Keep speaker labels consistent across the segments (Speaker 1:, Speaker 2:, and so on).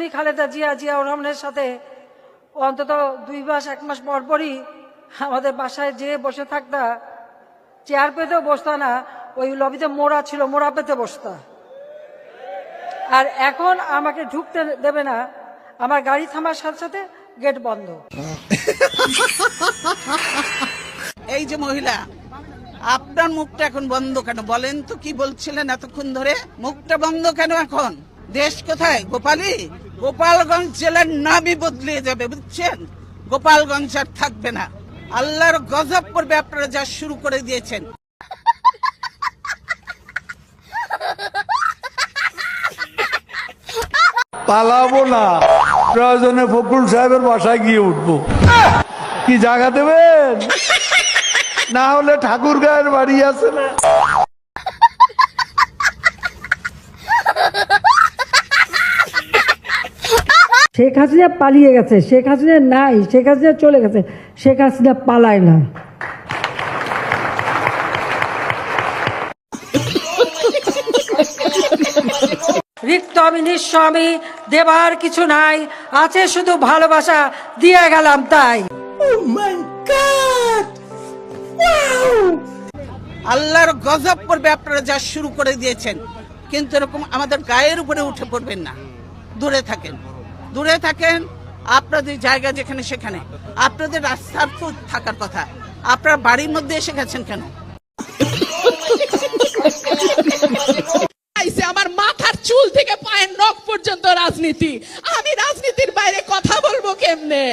Speaker 1: তুমি খালেদা জিয়া, জিয়াউর রহমানের সাথে অন্তত দুই মাস, এক মাস পর পরই আমাদের বাসায় যেয়ে বসে থাকতা, চেয়ার পেতেও বসতা না, ওই লবিতে মোড়া ছিল, মোড়া পেতে বসতা। আর এখন আমাকে ঢুকতে দেবে না, আমার গাড়ি থামার সাথে সাথে গেট বন্ধ।
Speaker 2: এই যে মহিলা, আপনার মুখটা এখন বন্ধ কেন? বলেন তো কি বলছিলেন এতক্ষণ ধরে? মুখটা বন্ধ কেন এখন? দেশ কোথায়? গোপালী? গোপালগঞ্জ জেলার নামই বদলিয়ে যাবে, বুঝছেন? গোপালগঞ্জ আর থাকবে না। আল্লাহর গজব করবে আপনারা যা শুরু করে দিয়েছেন।
Speaker 3: পালাবো না। প্রয়োজনে ফকরুল সাহেবের বাসায় গিয়ে উঠবো। কি জায়গা দেবেন? না হলে ঠাকুর গায়ের বাড়ি আছে না।
Speaker 1: শেখ হাসিনা পালিয়ে গেছে শেখ হাসিনা নাই শেখ হাসিনা চলে গেছে শেখ হাসিনা পালায় না। রিক্ত আমি নিঃস্ব আমি দেবার কিছু নাই আছে শুধু ভালোবাসা দিয়ে গেলাম তাই।
Speaker 2: আল্লাহর গজব করবে আপনারা যা শুরু করে দিয়েছেন কিন্তু এরকম আমাদের গায়ের উপরে উঠে পড়বেন না দূরে থাকেন। দূরে থাকেন, আপনাদের জায়গা যেখানে সেখানে। আপনাদের রাস্তার তো থাকার কথা। আপনার বাড়ির মধ্যে এসে গেছেন কেন?
Speaker 4: আমার মাথার চুল থেকে পায়ের নখ পর্যন্ত রাজনীতি। আমি রাজনীতির বাইরে কথা বলব কেমনে?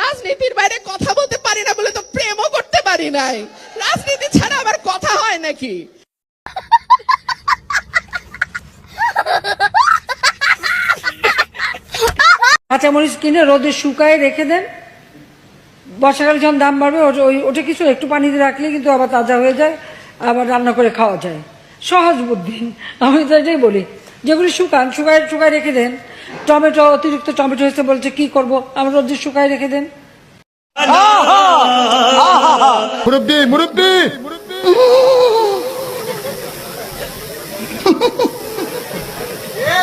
Speaker 4: রাজনীতির বাইরে কথা বলতে পারি না বলে তো প্রেমও করতে পারি নাই। রাজনীতি ছাড়া আবার কথা হয় নাকি?
Speaker 1: কাঁচামরিচ কিনে রোদে শুকায় রেখে দেন। বর্ষাকালে যখন দাম বাড়বে ওই ওটা কিছু একটু পানিতে রাখলে কিন্তু আবার তাজা হয়ে যায়, আবার রান্না করে খাওয়া যায়। সহজ বুদ্ধি। আমি তো এটাই বলি, যেগুলি শুকান, শুকায় শুকায় রেখে দেন। টমেটো, অতিরিক্ত টমেটো হয়েছে বলছে, কি করব? আমার রোদে শুকায় রেখে দেন।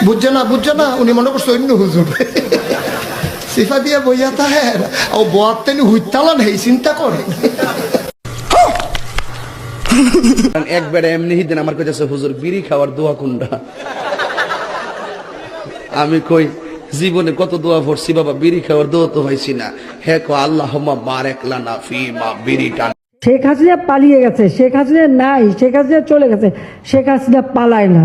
Speaker 5: বুঝছে না বুঝছে না, উনি মনে করছে অন্য হুজুর। সিফা দিয়ে বইয়া তাহের। ও বোয়ার তেনি হুইতালান হেই চিন্তা করে।
Speaker 6: একবারে এমনি দিন আমার কাছে হুজুর বিড়ি খাওয়ার দোয়া কোনটা? আমি কই জীবনে কত দোয়া পড়ছি বাবা বিড়ি খাওয়ার দোয়া তো হয়েছি না। হে কো আল্লাহ বারেক লানা ফি মা বিড়ি টান
Speaker 1: শেখ হাসিনা পালিয়ে গেছে শেখ হাসিনা নাই শেখ হাসিনা চলে গেছে শেখ হাসিনা পালায় না।